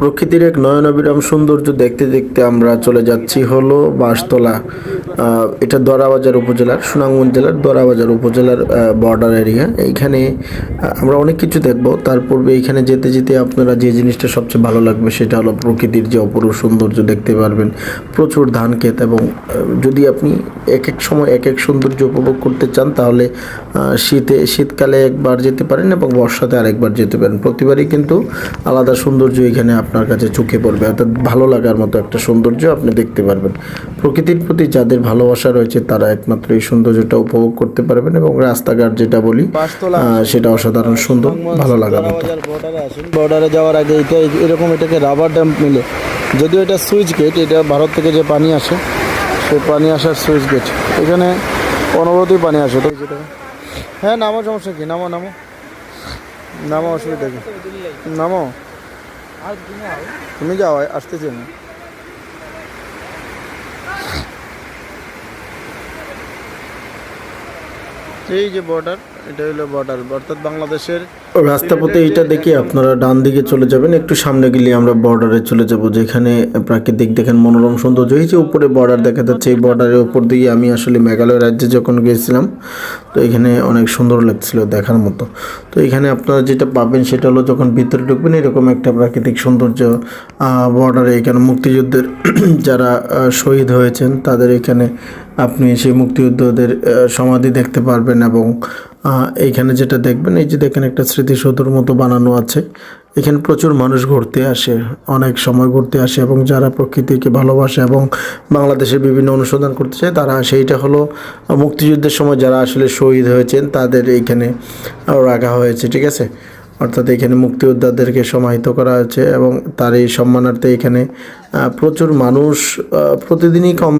প্রকৃতির এক নয়নাবিরাম সৌন্দর্য দেখতে দেখতে আমরা চলে যাচ্ছি হলো বাঁশতলা। এটা দরাবাজার উপজেলার, সুনামগঞ্জ জেলার দরাবাজার উপজেলার বর্ডার এরিয়া এইখানে আমরা অনেক কিছু দেখব। তার পূর্বে এইখানে যেতে যেতে আপনারা যে জিনিসটা সবচেয়ে ভালো লাগবে সেটা হলো প্রকৃতির যে অপরূপ সৌন্দর্য দেখতে পারবেন। প্রচুর ধান ক্ষেত এবং যদি আপনি এক এক সময় এক এক সৌন্দর্য উপভোগ করতে চান তাহলে শীতে, শীতকালে একবার যেতে পারেন এবং বর্ষাতে আরেকবার যেতে পারেন। প্রতিবারই কিন্তু আলাদা সৌন্দর্য এখানে আপনার কাছে চোখে পড়বে। অর্থাৎ ভালো লাগার মতো একটা সৌন্দর্য আপনি দেখতে পারবেন। প্রকৃতির প্রতি যাদের ভালোবাসা রয়েছে তারা একমাত্র এই সৌন্দর্যটা উপভোগ করতে পারবেন এবং রাস্তাঘাট যেটা বলি সেটা অসাধারণ সুন্দর ভালো লাগার মতো। বর্ডারে যাওয়ার আগে এটা এরকম এটাকে রাবার ড্যাম মিলে। যদিও এটা সুইচ গেট এটা ভারত থেকে যে পানি আসে সেই পানি আসার সুইচ গেট এখানে অনবরতই পানি আসে তো হ্যাঁ নামো সমস্যা কি? নামো নামো। নামো অসুবিধা কি? নামো। তুমি যাও আসতেছি আমি এই যে বর্ডার এটা হলো বর্ডার অর্থাৎ বাংলাদেশের রাস্তা এটা দেখে আপনারা ডান দিকে চলে যাবেন একটু সামনে গেলে আমরা বর্ডারে চলে যাব যেখানে প্রাকৃতিক দেখেন মনোরম সৌন্দর্য। এই যে উপরে বর্ডার দেখা যাচ্ছে এই বর্ডারের উপর দিয়ে আমি আসলে মেঘালয় রাজ্যে যখন গিয়েছিলাম তো এখানে অনেক সুন্দর লাগছিল দেখার মতো। তো এখানে আপনারা যেটা পাবেন সেটা হলো যখন ভিতরে ঢুকবেন এরকম একটা প্রাকৃতিক সৌন্দর্য বর্ডারে এখানে মুক্তিযুদ্ধের যারা শহীদ হয়েছেন তাদের এখানে আপনি সেই মুক্তিযুদ্ধদের সমাধি দেখতে পারবেন এবং এইখানে যেটা দেখবেন, এই যে দেখেন একটা স্মৃতিসৌধর মতো বানানো আছে। এখানে প্রচুর মানুষ ঘুরতে আসে, অনেক সময় ঘুরতে আসে এবং যারা প্রকৃতিকে ভালোবাসে এবং বাংলাদেশের বিভিন্ন অনুসন্ধান করতে চায়, তারা সেইটা হলো মুক্তিযুদ্ধের সময় যারা আসলে শহীদ হয়েছেন, তাদের এইখানে রাখা হয়েছে, ঠিক আছে? অর্থাৎ এখানে মুক্তিযোদ্ধাদেরকে সমাহিত করা হয়েছে এবং তার এই সম্মানার্থে এখানে প্রচুর মানুষ প্রতিদিনই কম